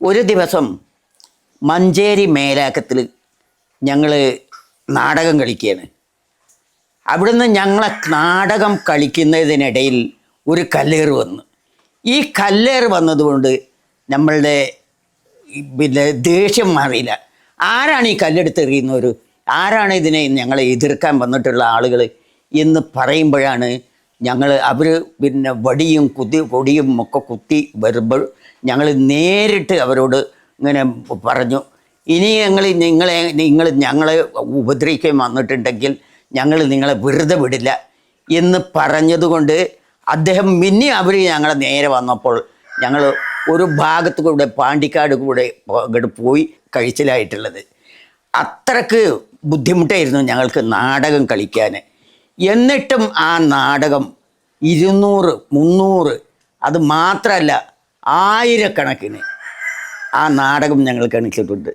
ഒരു ദിവസം മഞ്ചേരി മേലാക്കത്തിൽ ഞങ്ങൾ നാടകം കളിക്കുകയാണ്. അവിടുന്ന് ഞങ്ങളെ നാടകം കളിക്കുന്നതിനിടയിൽ ഒരു കല്ലേറ് വന്നു. ഈ കല്ലേറ് വന്നതുകൊണ്ട് നമ്മളുടെ പിന്നെ ദേഷ്യം മാറിയില്ല. ആരാണ് ഈ കല്ലെടുത്ത് എറിയുന്നവർ ആരാണ് ഇതിനെ ഞങ്ങളെ എതിർക്കാൻ വന്നിട്ടുള്ള ആളുകൾ എന്ന് പറയുമ്പോഴാണ് ഞങ്ങൾ അവർ പിന്നെ വടിയും കുതി കൊടിയും ഒക്കെ കുത്തി വരുമ്പോൾ ഞങ്ങൾ നേരിട്ട് അവരോട് ഇങ്ങനെ പറഞ്ഞു ഇനി ഞങ്ങൾ നിങ്ങളെ നിങ്ങൾ ഞങ്ങളെ ഉപദ്രവിക്കാൻ വന്നിട്ടുണ്ടെങ്കിൽ ഞങ്ങൾ നിങ്ങളെ വെറുതെ വിടില്ല എന്ന് പറഞ്ഞതുകൊണ്ട് അദ്ദേഹം പിന്നെ അവർ ഞങ്ങളെ നേരെ വന്നപ്പോൾ ഞങ്ങൾ ഒരു ഭാഗത്ത് കൂടെ പാണ്ടിക്കാട് കൂടെ പോയി കഴിച്ചിലായിട്ടുള്ളത്. അത്രയ്ക്ക് ബുദ്ധിമുട്ടായിരുന്നു ഞങ്ങൾക്ക് നാടകം കളിക്കാൻ. എന്നിട്ടും ആ നാടകം ഇരുന്നൂറ് മുന്നൂറ് അത് മാത്രമല്ല ആയിരക്കണക്കിന് ആ നാടകം ഞങ്ങൾ കളിച്ചിട്ടുണ്ട്